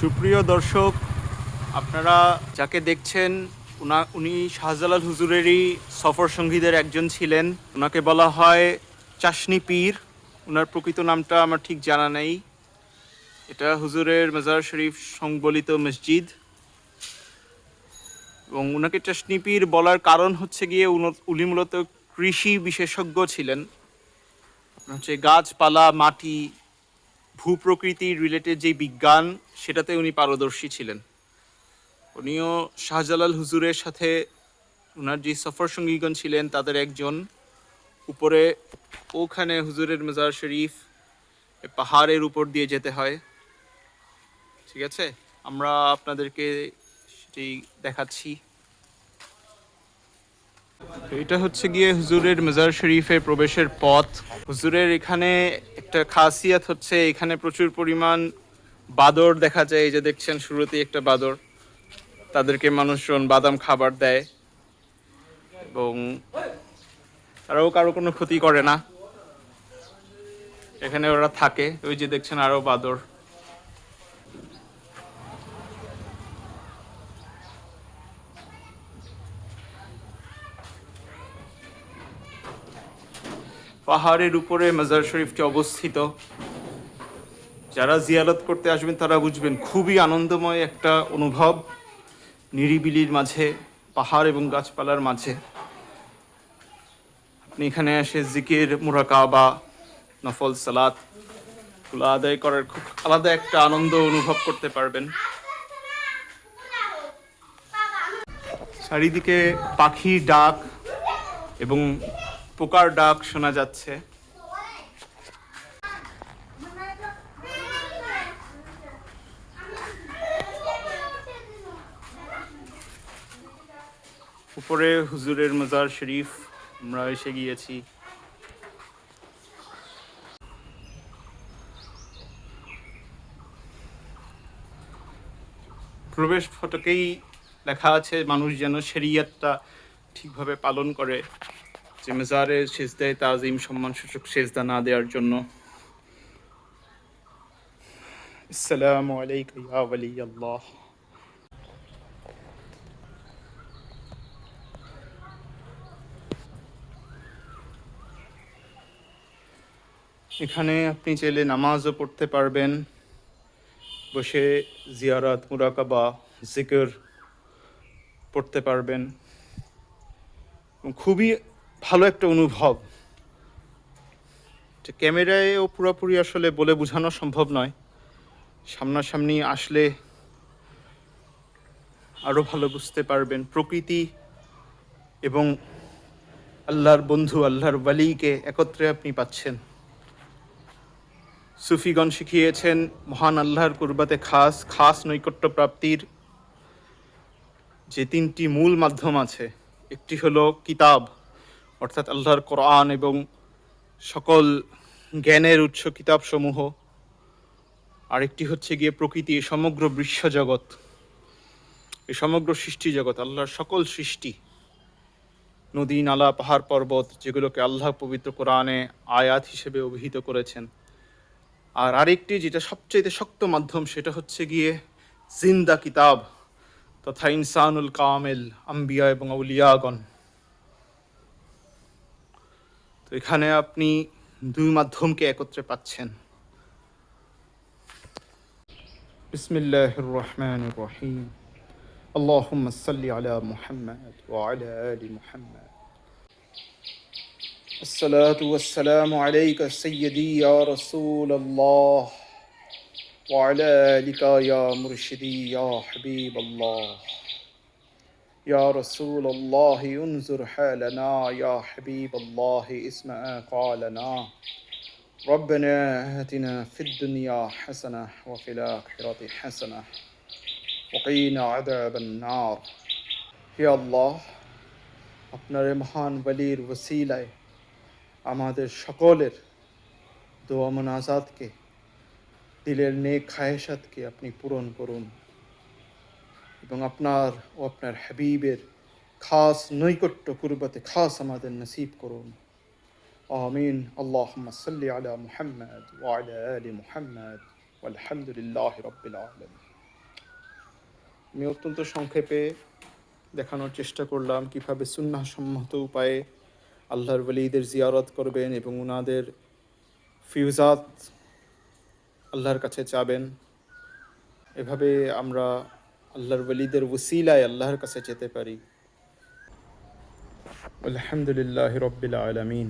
সুপ্রিয় দর্শক, আপনারা যাকে দেখছেন, উনা, উনি শাহজালাল হুজুরেরই সফর সঙ্গীদের একজন ছিলেন। ওনাকে বলা হয় চাশনি পীর। ওনার প্রকৃত নামটা আমার ঠিক জানা নেই। এটা হুজুরের মাজার শরীফ সংবলিত মসজিদ। এবং ওনাকে চাশনি পীর বলার কারণ হচ্ছে গিয়ে উন- মূলত কৃষি বিশেষজ্ঞ ছিলেন। হচ্ছে গাছপালা, মাটি ভূপ্রকৃতি রিলেটেড যে বিজ্ঞান, সেটাতে উনি পারদর্শী ছিলেন। উনিও শাহজালাল হুজুরের সাথে ওনার যে সফর সঙ্গীগণ ছিলেন, তাদের একজন। উপরে ওখানে হুজুরের মেজার শরীফ পাহাড়ের উপর দিয়ে যেতে হয়। ঠিক আছে? আমরা আপনাদেরকে সেটি দেখাচ্ছি। এটা হচ্ছে গিয়ে হুজুরের মেজার শরীফের প্রবেশের পথ। হুজুরের এখানে একটা খাসিয়াত হচ্ছে, এখানে প্রচুর পরিমাণ বাদর দেখা যায়। এই যে দেখছেন, শুরুতেই একটা বাদর। তাদেরকে মানুষজন বাদাম খাবার দেয়। এবং তারাও কারও কোনো ক্ষতি করে না। এখানে ওরা থাকে। ওই যে দেখছেন আরও বাদর। পাহাড়ের উপরে মাজার শরীফটি অবস্থিত। যারা জিয়ারত করতে আসবেন, তারা বুঝবেন, খুবই আনন্দময় একটা অনুভব নিরিবিলির মাঝে, পাহাড় এবং গাছপালার মাঝে। আপনি এখানে এসে জিকির মুরাকা বা নফল, সালাত আদায় করার খুব আলাদা একটা আনন্দ অনুভব করতে পারবেন। চারিদিকে পাখি ডাক এবং পোকার ডাক শোনা যাচ্ছে। উপরে হুজুরের মজার শরীফ, আমরা এসে গিয়েছি। প্রবেশ ফটকেই লেখা আছে, মানুষ যেন শরিয়তটা ঠিকভাবে পালন করে। যে মেজারে সেজদায় তাজিম সম্মান সূচক সেজদা না দেওয়ার জন্য। আসসালামু আলাইকুম আল্লাহ এখানে আপনি চাইলে নামাজও পড়তে পারবেন, বসে জিয়ারাত, মুরাকাবা, জিকর পড়তে পারবেন। খুবই ভালো একটা অনুভব। ক্যামেরায়ও পুরোপুরি আসলে বলে বোঝানো সম্ভব নয়। সামনাসামনি আসলে আরও ভালো বুঝতে পারবেন প্রকৃতি এবং আল্লাহর বন্ধু, আল্লাহর ওয়ালিকে একত্রে আপনি পাচ্ছেন। সুফিগণ শিখিয়েছেন, মহান আল্লাহর কুরবাতে খাস খাস নৈকট্য প্রাপ্তির যে তিনটি মূল মাধ্যম আছে, একটি হলো কিতাব। অর্থাৎ আল্লাহর কোরআন এবং সকল জ্ঞানের উৎস কিতাবসমূহ। আরেকটি হচ্ছে গিয়ে প্রকৃতি সমগ্র বিশ্বজগৎ, এই সমগ্র সৃষ্টি জগৎ আল্লাহর সকল সৃষ্টি, নদী, নালা, পাহাড়, পর্বত, যেগুলোকে আল্লাহ পবিত্র কোরআনে আয়াত হিসেবে অভিহিত করেছেন। আর আরেকটি যেটা সবচেয়ে শক্ত মাধ্যম, সেটা হচ্ছে গিয়ে জিন্দা কিতাব তথা ইনসানুল কামেল, আম্বিয়া এবং আউলিয়াগণ। তো এখানে আপনি দুই মাধ্যমকে একত্রে পাচ্ছেন বিসমিল্লাহির রহমানির রহিম اللهم صل على محمد وعلى آل محمد الصلاة والسلام عليك سيدي يا رسول الله وعلى آلك يا مرشدي يا حبيب الله يا رسول الله انظر حالنا يا حبيب الله اسمع قالنا ربنا آتنا في الدنيا حسنة وفي الآخرة حسنة وقينا عذاب النار يا الله আপনার এই মহান বলির ওসিলায় আমাদের সকলের দোয়া মোনাজাতকে দিলের নেক খায়েশাতকে আপনি পূরণ করুন এবং আপনার ও আপনার হাবিবের খাস নৈকট্য কুরবতে খাস আমাদের নসিব করুন। আমিন। আল্লাহ সাল্লি আলা মুহাম্মদ ওয়ালা আলি মুহাম্মদ। আলহামদুলিল্লাহ রব্বিল আলম আমি অত্যন্ত সংক্ষেপে দেখানোর চেষ্টা করলাম কীভাবে সুন্নাসম্মত উপায়ে আল্লাহর বলিদের জিয়ারত করবেন এবং ওনাদের ফিউজাত আল্লাহর কাছে চাবেন। এভাবে আমরা আল্লাহর বলিদের ওসিলায় আল্লাহর কাছে যেতে পারি। আলহামদুলিল্লাহ রবিল আলমিন।